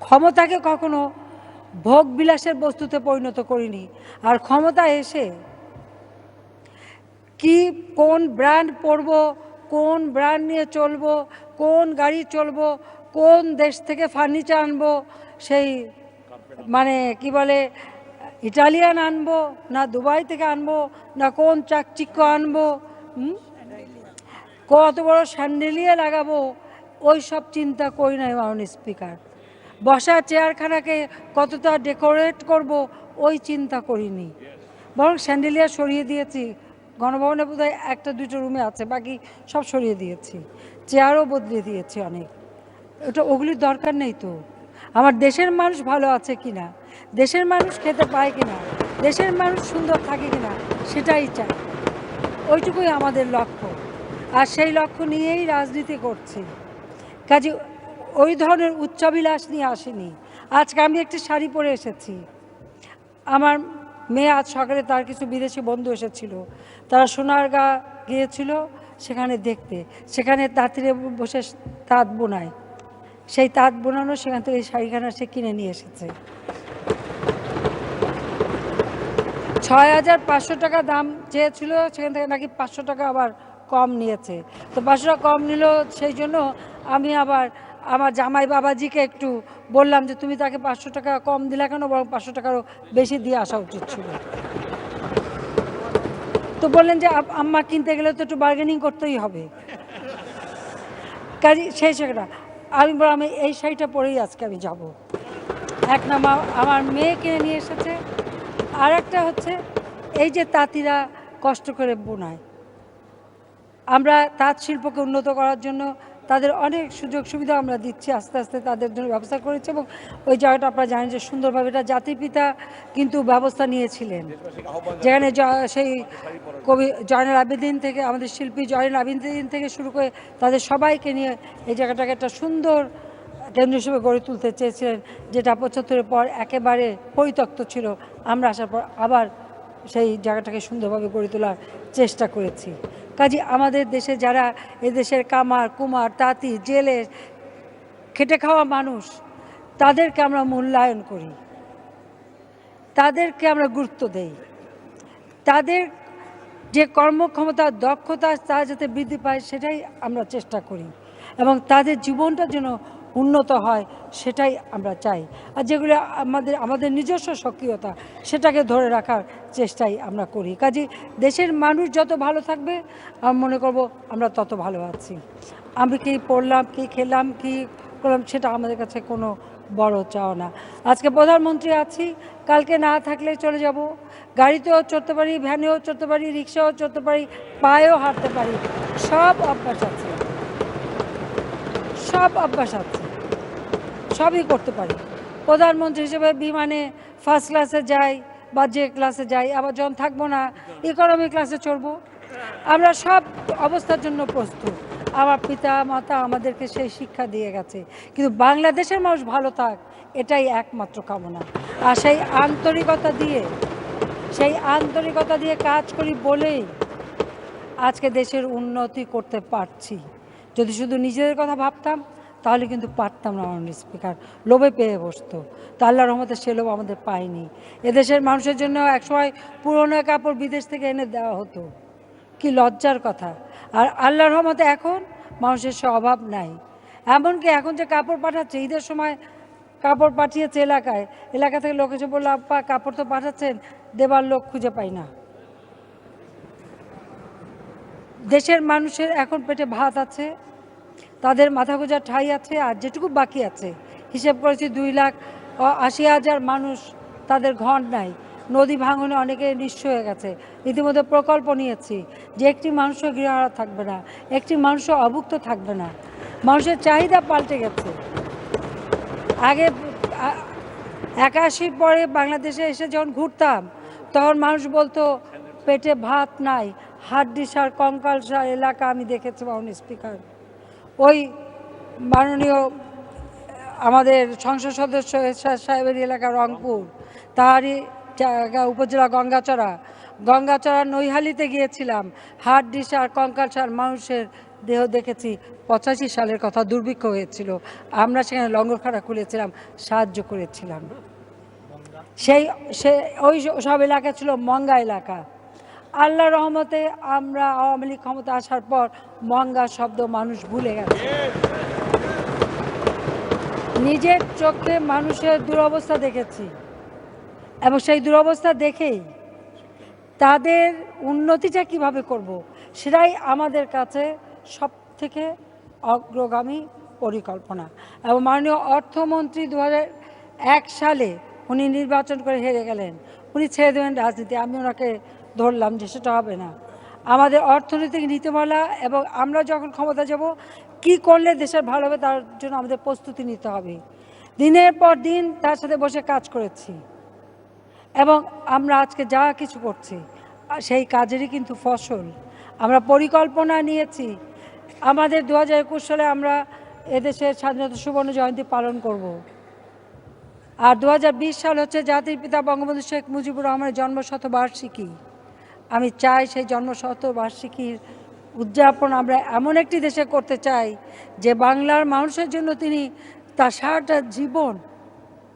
ক্ষমতাকে কখনো ভোগ বিলাসের বস্তুতে পরিণত করিনি আর ক্ষমতা এসে কি, কোন ব্র্যান্ড পরব, কোন ব্র্যান্ড নিয়ে চলব, কোন গাড়ি চলব, কোন দেশ থেকে ফার্নিচার আনব, সেই মানে কি বলে, ইটালিয়ান আনব, না দুবাই থেকে আনব, না কোন চাকচিক্য আনব? কত বড় স্যান্ডেলিয়ে লাগাবো ওই সব চিন্তা করি না মাননীয় স্পিকার বসা চেয়ারখানাকে কতটা ডেকোরেট করব, ওই চিন্তা করিনি। বরং স্যান্ডেলিয়া সরিয়ে দিয়েছি। গণভবনে বোধহয় একটা দুটো রুমে আছে, বাকি সব সরিয়ে দিয়েছি। চেয়ারও বদলে দিয়েছি অনেক। ওটা, ওগুলির দরকার নেই তো? আমার দেশের মানুষ ভালো আছে কি না দেশের মানুষ খেতে পায় কিনা? দেশের মানুষ সুন্দর থাকে কিনা? সেটাই চাই। ওইটুকুই আমাদের লক্ষ্য। আর সেই লক্ষ্য নিয়েই রাজনীতি করছি। কাজে ওই ধরনের উচ্চাবিলাস নিয়ে আসেনি। আজকে আমি একটি শাড়ি পরে এসেছি। আমার মেয়ে আজ সকালে তার কিছু বিদেশি বন্ধু এসেছিল। তারা সোনারগা গিয়েছিল সেখানে দেখতে। সেখানে তাঁতিরে বসে তাঁত বোনায়। সেই তাঁত বোনানো সেখান থেকে শাড়িখানা সে কিনে নিয়ে এসেছে। ছয় হাজার পাঁচশো টাকা দাম চেয়েছিল, সেখান থেকে নাকি পাঁচশো টাকা আবার কম নিয়েছে। তো পাঁচশো টাকা কম নিল, সেই জন্য আমি আবার আমার জামাই বাবাজিকে একটু বললাম যে, তুমি তাকে পাঁচশো টাকা কম দিলা কেন? বরং পাঁচশো টাকারও বেশি দিয়ে আসা উচিত ছিল। তো বললেন যে আম্মা কিনতে গেলে তো একটু বার্গেনিং করতেই হবে। কাজে, সেই সেটা। আমি বললাম, আমি এই শাড়িটা পরেই আজকে আমি যাব। এক নামা আমার মেয়ে কিনে নিয়ে এসেছে। আর একটা হচ্ছে, এই যে তাঁতিরা কষ্ট করে বোনায়। আমরা তাঁত শিল্পকে উন্নত করার জন্য তাদের অনেক সুযোগ সুবিধা আমরা দিচ্ছি, আস্তে আস্তে তাদের জন্য ব্যবস্থা করেছি এবং ওই জায়গাটা আপনারা জানেন যে সুন্দরভাবে এটা জাতির পিতা কিন্তু ব্যবস্থা নিয়েছিলেন। যেখানে সেই কবি জয়নাল আবেদিন থেকে, আমাদের শিল্পী জয়নাল আবেদিন থেকে শুরু করে তাদের সবাইকে নিয়ে এই জায়গাটাকে একটা সুন্দর কেন্দ্র হিসেবে গড়ে তুলতে চেয়েছিলেন, যেটা পঁচাত্তরের পর একেবারে পরিত্যক্ত ছিল। আমরা আসার পর আবার সেই জায়গাটাকে সুন্দরভাবে গড়ে তোলার চেষ্টা করেছি। কাজে আমাদের দেশে যারা এদেশের কামার, কুমার, তাঁতি, জেলে, খেটে খাওয়া মানুষ, তাদেরকে আমরা মূল্যায়ন করি। তাদেরকে আমরা গুরুত্ব দেই। তাদের যে কর্মক্ষমতা, দক্ষতা, তা যাতে বৃদ্ধি পায়, সেটাই আমরা চেষ্টা করি। এবং তাদের জীবনটা যেন উন্নত হয়, সেটাই আমরা চাই। আর যেগুলো আমাদের আমাদের নিজস্ব সক্রিয়তা, সেটাকে ধরে রাখার চেষ্টাই আমরা করি। কাজে দেশের মানুষ যত ভালো থাকবে, আমি মনে করব আমরা তত ভালো আছি। আমি কি পড়লাম, কি খেলাম, কি করলাম, সেটা আমাদের কাছে কোনো বড় চাও না। আজকে প্রধানমন্ত্রী আছি, কালকে না থাকলে চলে যাব। গাড়িতেও চড়তে পারি, ভ্যানেও চড়তে পারি, রিক্সাও চড়তে পারি, পায়েও হাঁটতে পারি। সব অভ্যাস আছে। সব অভ্যাস আছে। সবই করতে পারি। প্রধানমন্ত্রী হিসেবে বিমানে ফার্স্ট ক্লাসে যাই বা যে ক্লাসে যাই, আবার যখন থাকব না ইকোনমি ক্লাসে চড়বো। আমরা সব অবস্থার জন্য প্রস্তুত। আমার পিতা, মাতা আমাদেরকে সেই শিক্ষা দিয়ে গেছে। কিন্তু বাংলাদেশের মানুষ ভালো থাক, এটাই একমাত্র কামনা। আর সেই আন্তরিকতা দিয়ে, সেই আন্তরিকতা দিয়ে কাজ করি বলেই আজকে দেশের উন্নতি করতে পারছি। যদি শুধু নিজেদের কথা ভাবতাম তাহলে কিন্তু পারতাম না মাননীয় স্পিকার লোভে পেয়ে বসতো। তা আল্লাহ রহমতে সে লোভ আমাদের পায়নি। এদেশের মানুষের জন্য একসময় পুরনো কাপড় বিদেশ থেকে এনে দেওয়া হতো। কি লজ্জার কথা। আর আল্লাহর রহমতে এখন মানুষের সে অভাব নাই। এমনকি এখন যে কাপড় পাঠাচ্ছে, ঈদের সময় কাপড় পাঠিয়েছে এলাকায়, এলাকা থেকে লোক এসে বলল আপ্পা কাপড় তো পাঠাচ্ছেন, দেবার লোক খুঁজে পাই না। দেশের মানুষের এখন পেটে ভাত আছে। তাদের মাথা গোজা ঠাই আছে আর যেটুকু বাকি আছে। হিসেব করেছি দুই লাখ আশি হাজার মানুষ তাদের ঘর নাই। নদী ভাঙনে অনেকে নিঃস্ব হয়ে গেছে। ইতিমধ্যে প্রকল্প নিয়েছি যে একটি মানুষও গৃহহারা থাকবে না, একটি মানুষও অভুক্ত থাকবে না। মানুষের চাহিদা পাল্টে গেছে। আগে একাশির পরে বাংলাদেশে এসে যখন ঘুরতাম, তখন মানুষ বলতো, পেটে ভাত নাই হাড্ডিসার কঙ্কালসার এলাকা আমি দেখেছি মাননীয় স্পিকার ওই মাননীয়, আমাদের সংসদ সদস্য সাহেবের এলাকা রংপুর, তারই জায়গা উপজেলা গঙ্গাচড়া। গঙ্গাচড়া নৈহালিতে গিয়েছিলাম হাড্ডিসার কঙ্কালসার মানুষের দেহ দেখেছি। পঁচাশি সালের কথা দুর্ভিক্ষ হয়েছিল। আমরা সেখানে লঙ্গরখানা খুলেছিলাম, সাহায্য করেছিলাম। সেই, সে, ওই সব এলাকা ছিল মঙ্গা এলাকা। আল্লাহ রহমতে আমরা আওয়ামী লীগ ক্ষমতা আসার পর মঙ্গা শব্দ মানুষ ভুলে গেছে নিজের চোখে মানুষের দুরবস্থা দেখেছি এবং সেই দুরবস্থা দেখেই তাদের উন্নতিটা কীভাবে করব। সেটাই আমাদের কাছে সব থেকে অগ্রগামী পরিকল্পনা এবং মাননীয় অর্থমন্ত্রী দু এক সালে উনি নির্বাচন করে হেরে গেলেন উনি ছেড়ে দেবেন রাজনীতি আমি ওনাকে ধরলাম যে সেটা হবে না। আমাদের অর্থনৈতিক নীতিমালা এবং আমরা যখন ক্ষমতা যাব, কি করলে দেশের ভালো হবে তার জন্য আমাদের প্রস্তুতি নিতে হবে। দিনের পর দিন তার সাথে বসে কাজ করেছি এবং আমরা আজকে যা কিছু করছি, সেই কাজেরই কিন্তু ফসল। আমরা পরিকল্পনা নিয়েছি। আমাদের দু হাজার একুশ সালে আমরা এদেশের স্বাধীনতা সুবর্ণ জয়ন্তী পালন করব। আর দু হাজার বিশ সাল হচ্ছে জাতির পিতা বঙ্গবন্ধু শেখ মুজিবুর রহমানের জন্মশতবার্ষিকী। আমি চাই সেই জন্মশতবার্ষিকীর উদযাপন আমরা এমন একটি দেশে করতে চাই যে বাংলার মানুষের জন্য তিনি তার সারাটা জীবন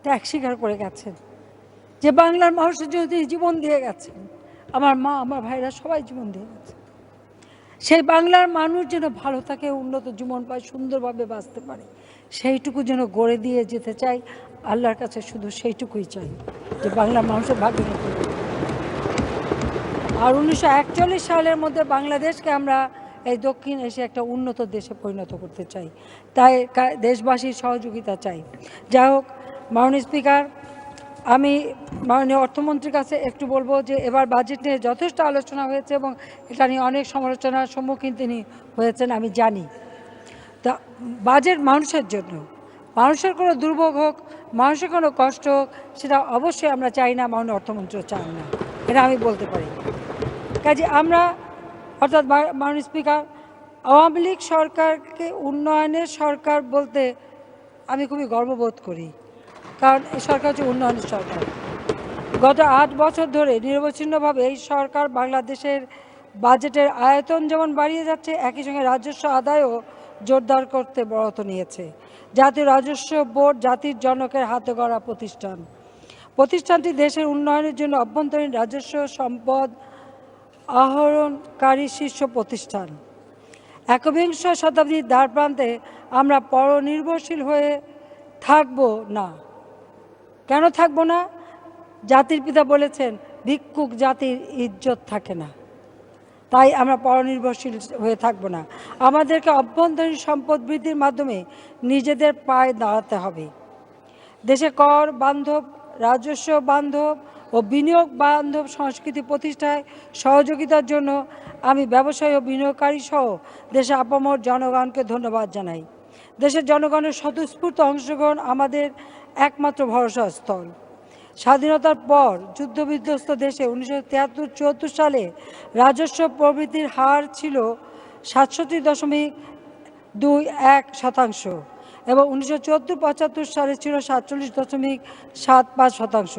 ত্যাগ স্বীকার করে গেছেন। যে বাংলার মানুষের জন্য তিনি জীবন দিয়ে গেছেন। আমার মা, আমার ভাইরা সবাই জীবন দিয়ে গেছে সেই বাংলার মানুষ যেন ভালো থাকে, উন্নত জীবন পায়, সুন্দরভাবে বাঁচতে পারে, সেইটুকু যেন গড়ে দিয়ে যেতে চাই, আল্লাহর কাছে শুধু সেইটুকুই চাই, যে বাংলার মানুষের ভাগ্য। আর উনিশশো একচল্লিশ সালের মধ্যে বাংলাদেশকে আমরা এই দক্ষিণ এশিয়া একটা উন্নত দেশে পরিণত করতে চাই। তাই দেশবাসীর সহযোগিতা চাই। যাই হোক, মাননীয় স্পিকার, আমি মাননীয় অর্থমন্ত্রীর কাছে একটু বলব যে, এবার বাজেট নিয়ে যথেষ্ট আলোচনা হয়েছে এবং এটা নিয়ে অনেক সমালোচনার সম্মুখীন তিনি হয়েছেন, আমি জানি। তা, বাজেট মানুষের জন্য। মানুষের কোনো দুর্ভোগ হোক, মানুষের কোনো কষ্ট হোক, সেটা অবশ্যই আমরা চাই না, মাননীয় অর্থমন্ত্রীও চান না। এটা আমি বলতে পারি। কাজে আমরা, অর্থাৎ মাননীয় স্পিকার, আওয়ামী লীগ সরকারকে উন্নয়নের সরকার বলতে আমি খুবই গর্ববোধ করি। কারণ এই সরকার হচ্ছে উন্নয়নের সরকার। গত আট বছর ধরে নিরবচ্ছিন্নভাবে এই সরকার বাংলাদেশের বাজেটের আয়তন যেমন বাড়িয়ে যাচ্ছে, একই সঙ্গে রাজস্ব আদায়ও জোরদার করতে ব্রত নিয়েছে। জাতীয় রাজস্ব বোর্ড জাতির জনকের হাতে গড়া প্রতিষ্ঠান। প্রতিষ্ঠানটি দেশের উন্নয়নের জন্য অভ্যন্তরীণ রাজস্ব সম্পদ আহরণকারী শীর্ষ প্রতিষ্ঠান। একবিংশ শতাব্দীর দ্বার প্রান্তে আমরা পরনির্ভরশীল হয়ে থাকব না। কেন থাকব না? জাতির পিতা বলেছেন, ভিক্ষুক জাতির ইজ্জত থাকে না। তাই আমরা পরনির্ভরশীল হয়ে থাকব না। আমাদেরকে অভ্যন্তরীণ সম্পদ বৃদ্ধির মাধ্যমে নিজেদের পায়ে দাঁড়াতে হবে। দেশে কর বান্ধব, রাজস্ব বান্ধব ও বিনিয়োগ বান্ধব সংস্কৃতি প্রতিষ্ঠায় সহযোগিতার জন্য আমি ব্যবসায়ী ও বিনিয়োগকারী সহ দেশে আপামর জনগণকে ধন্যবাদ জানাই। দেশের জনগণের স্বতঃস্ফূর্ত অংশগ্রহণ আমাদের একমাত্র ভরসা স্থল। স্বাধীনতার পর যুদ্ধবিধ্বস্ত দেশে উনিশশো তিয়াত্তর চুয়াত্তর সালে রাজস্ব প্রবৃদ্ধির হার ছিল সাতষট্টি দশমিক দুই এক শতাংশ এবং উনিশশো চুয়াত্তর পঁচাত্তর সালে ছিল সাতচল্লিশ দশমিক সাত পাঁচ শতাংশ।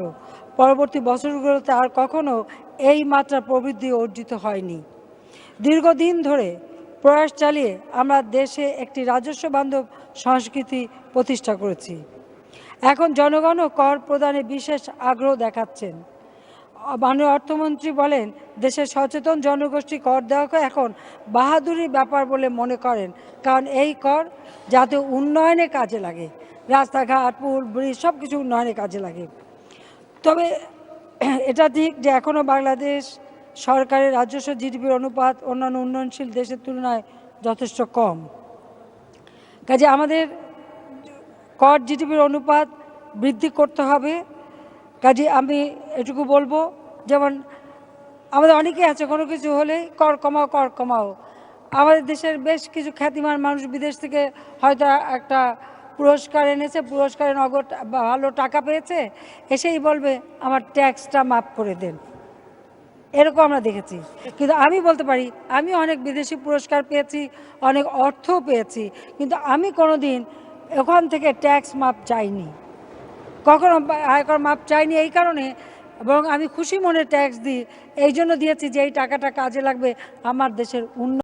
পরবর্তী বছরগুলোতে আর কখনো এই মাত্রা প্রবৃদ্ধি অর্জিত হয়নি। দীর্ঘদিন ধরে প্রয়াস চালিয়ে আমরা দেশে একটি রাজস্ব বান্ধব সংস্কৃতি প্রতিষ্ঠা করেছি। এখন জনগণও কর প্রদানে বিশেষ আগ্রহ দেখাচ্ছেন। মাননীয় অর্থমন্ত্রী বলেন, দেশের সচেতন জনগোষ্ঠী কর দেওয়াকে এখন বাহাদুরি ব্যাপার বলে মনে করেন, কারণ এই কর যাতে উন্নয়নে কাজে লাগে, রাস্তাঘাট, পুল, ব্রিজ সব কিছু উন্নয়নে কাজে লাগে। তবে এটা ঠিক যে এখনও বাংলাদেশ সরকারের রাজস্ব, জিডিপির অনুপাত, অন্যান্য উন্নয়নশীল দেশের তুলনায় যথেষ্ট কম। কাজে আমাদের কর, জিডিপির অনুপাত বৃদ্ধি করতে হবে। কাজে আমি এটুকু বলব, যেমন আমাদের অনেকে আছে, কোনো কিছু হলেই কর কমাও কর কমাও। আমাদের দেশের বেশ কিছু খ্যাতিমান মানুষ বিদেশ থেকে হয়তো একটা পুরস্কার এনেছে, পুরস্কারে নগদ ভালো টাকা পেয়েছে, এসেই বলবে, আমার ট্যাক্সটা মাফ করে দেন। এরকম আমরা দেখেছি। কিন্তু আমি বলতে পারি, আমি অনেক বিদেশি পুরস্কার পেয়েছি, অনেক অর্থও পেয়েছি, কিন্তু আমি কোনো দিন ওখান থেকে ট্যাক্স মাপ চাইনি। কখনো আয়কর মাপ চাইনি এই কারণে, এবং আমি খুশি মনে ট্যাক্স দিই, এই জন্য দিয়েছি যে এই টাকাটা কাজে লাগবে আমার দেশের উন্নয়ন